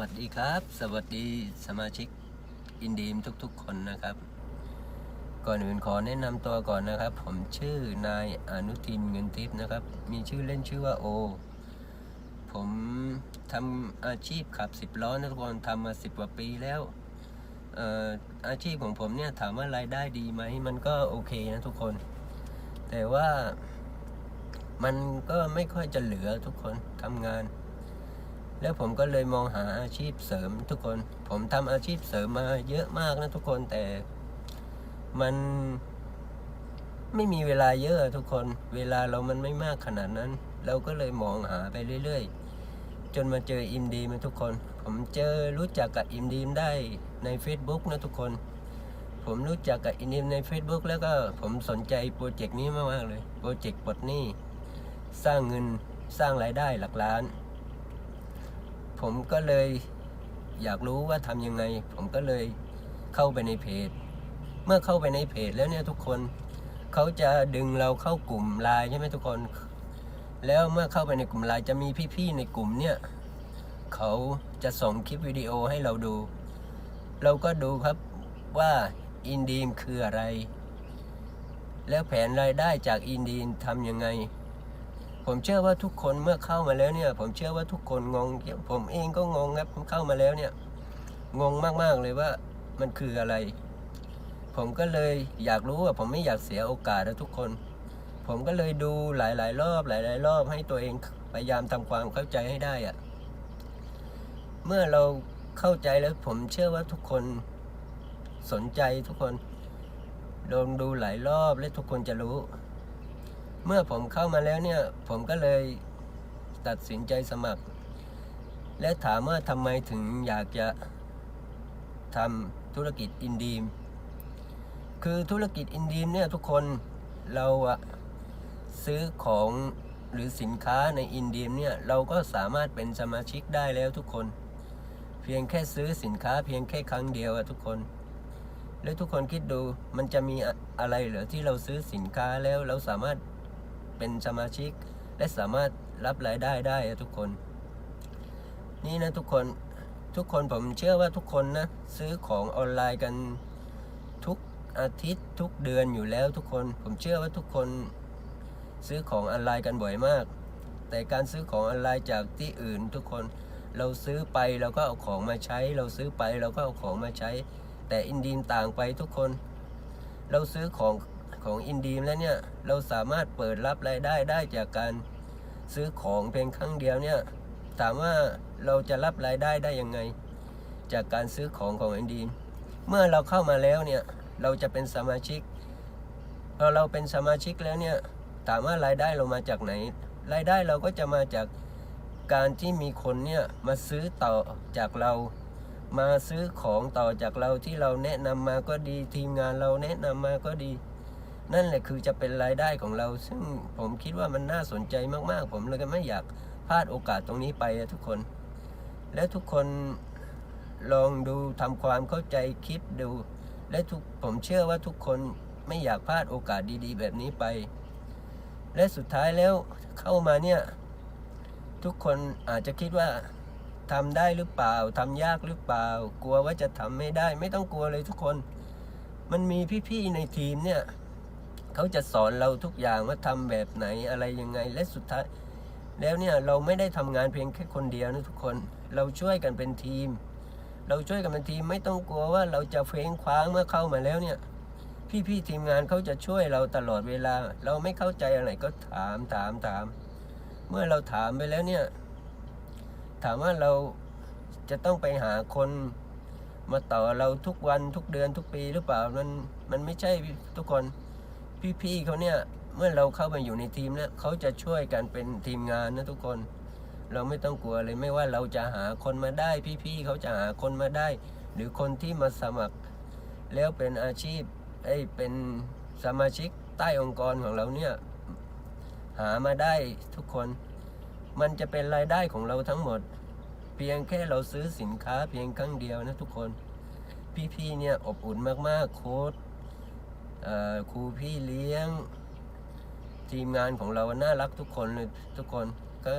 วัสดีครับ สวัสดีสมาชิกอินดีมทุกๆ คนนะครับ ก่อนอื่นขอแนะนำตัวก่อนนะครับ ผมชื่อนายอนุทินเงินทิพย์นะครับ มีชื่อเล่นชื่อว่าโอ ผมทำอาชีพขับสิบล้อนะทุกคนทำมาสิบกว่าปีแล้วเอ่ออาชีพของผมเนี่ยถามว่ารายได้ดีไหมมันก็โอเคนะทุกคน แต่ว่ามันก็ไม่ค่อยจะเหลือทุกคนทำงาน แล้วผมก็เลยมองหาอาชีพเสริมทุกคน ผมทำอาชีพเสริมมาเยอะมากนะทุกคนแต่มันไม่มีเวลาเยอะทุกคน เวลาเรามันไม่มากขนาดนั้น เราก็เลยมองหาไปเรื่อยๆ จนมาเจออิมดีมนะทุกคน ผมเจอรู้จักกับอิมดีมได้ใน Facebook นะทุกคน ผมรู้จักกับอิมดีมใน Facebook แล้วก็ผมสนใจโปรเจกต์นี้มากๆเลย โปรเจกต์ปลดหนี้ สร้างเงินสร้างรายได้หลักล้าน ผมก็เลยอยากรู้ว่าทำยังไง ผมก็เลยเข้าไปในเพจ เมื่อเข้าไปในเพจแล้วเนี่ยทุกคนเขาจะดึงเราเข้ากลุ่มไลน์ใช่ไหมทุกคน แล้วเมื่อเข้าไปในกลุ่มไลน์จะมีพี่ๆในกลุ่มเนี่ยเขาจะส่งคลิปวิดีโอให้เราดู เราก็ดูครับว่าอินดีมคืออะไร แล้วแผนรายได้จากอินดีมทำยังไง ผมเชื่อว่าทุกคนเมื่อเข้ามาแล้วเนี่ย ผมเชื่อว่าทุกคนงง ผมเองก็งงครับผมเข้ามาแล้วเนี่ย งงมากๆเลยว่ามันคืออะไร ผมก็เลยอยากรู้ว่าผมไม่อยากเสียโอกาสนะทุกคน ผมก็เลยดูหลายๆ รอบ หลาย ๆ รอบให้ตัวเองพยายามทำความเข้าใจให้ได้อะเมื่อเราเข้าใจแล้วผมเชื่อว่าทุกคนสนใจทุกคนลองดูหลายรอบและทุกคนจะรู้ เมื่อผมเข้ามาแล้วเนี่ย ผมก็เลยตัดสินใจสมัคร และถามว่าทำไมถึงอยากจะทำธุรกิจอินดีม คือธุรกิจอินดีมเนี่ยทุกคนเราอะซื้อของหรือสินค้าในอินดีมเนี่ย เราก็สามารถเป็นสมาชิกได้แล้วทุกคน เพียงแค่ซื้อสินค้าเพียงแค่ครั้งเดียวอะทุกคน แล้วทุกคนคิดดูมันจะมีอะไรเหรอที่เราซื้อสินค้าแล้วเราสามารถ เป็นสมาชิก และสามารถรับรายได้ได้ทุกคน นี่นะทุกคนทุกคนผมเชื่อว่าทุกคนนะซื้อของออนไลน์กันทุกอาทิตย์ทุกเดือนอยู่แล้วทุกคนผมเชื่อว่าทุกคนซื้อของออนไลน์กันบ่อยมาก แต่การซื้อของออนไลน์จากที่อื่นทุกคนเราซื้อไปเราก็เอาของมาใช้ เราซื้อไปเราก็เอาของมาใช้ แต่อินดีมต่างไปทุกคน เราซื้อของ ของอินดีมแล้วเนี่ย เราสามารถเปิดรับรายได้ได้จากการซื้อของเพียงครั้งเดียวเนี่ย ถามว่าเราจะรับรายได้ได้ยังไง จากการซื้อของของอินดีมเมื่อเราเข้ามาแล้วเนี่ย เราจะเป็นสมาชิก พอเราเป็นสมาชิกแล้วเนี่ย ถามว่ารายได้เรามาจากไหน รายได้เราก็จะมาจากการที่มีคนเนี่ยมาซื้อต่อจากเรา มาซื้อของต่อจากเราที่เราแนะนำมาก็ดี ทีมงานเราแนะนำมาก็ดี นั่นแหละคือจะเป็นรายได้ของเรา ซึ่งผมคิดว่ามันน่าสนใจมากๆ ผมเลยก็ไม่อยากพลาดโอกาสตรงนี้ไปอะทุกคน และทุกคนลองดูทำความเข้าใจคิดดู และทุกผมเชื่อว่าทุกคนไม่อยากพลาดโอกาสดีๆ แบบนี้ไป และสุดท้ายแล้วเข้ามาเนี่ย ทุกคนอาจจะคิดว่าทำได้หรือเปล่าทำยากหรือเปล่า กลัวว่าจะทำไม่ได้ ไม่ต้องกลัวเลยทุกคน มันมีพี่ๆในทีมเนี่ย เขาจะสอนเราทุกอย่างว่าทำแบบไหนอะไรยังไงและสุดท้าย แล้วเนี่ยเราไม่ได้ทำงานเพียงแค่คนเดียวนะทุกคนเราช่วยกันเป็นทีม เราช่วยกันเป็นทีมไม่ต้องกลัวว่าเราจะเฟ้งคว้างเมื่อเข้ามาแล้วเนี่ย พี่ๆทีมงานเขาจะช่วยเราตลอดเวลา เราไม่เข้าใจอะไรก็ถามถามถาม เมื่อเราถามไปแล้วเนี่ยถามว่าเราจะต้องไปหาคนมาต่อเราทุกวันทุกเดือนทุกปีหรือเปล่ามันมันไม่ใช่ทุกคน พี่ๆเขาเนี่ยเมื่อเราเข้ามาอยู่ในทีมเนี่ยเขาจะช่วยกันเป็นทีมงานนะทุกคน เราไม่ต้องกลัวเลยไม่ว่าเราจะหาคนมาได้ พี่ๆเขาจะหาคนมาได้ หรือคนที่มาสมัคร แล้วเป็นอาชีพไอ้เป็นสมาชิกใต้องค์กรของเราเนี่ยหามาได้ทุกคน มันจะเป็นรายได้ของเราทั้งหมด เพียงแค่เราซื้อสินค้าเพียงครั้งเดียวนะทุกคน พี่ๆเนี่ยอบอุ่นมากๆโค้ด ครูพี่เลี้ยง ทีมงานของเราน่ารักทุกคนเลยทุกคนก็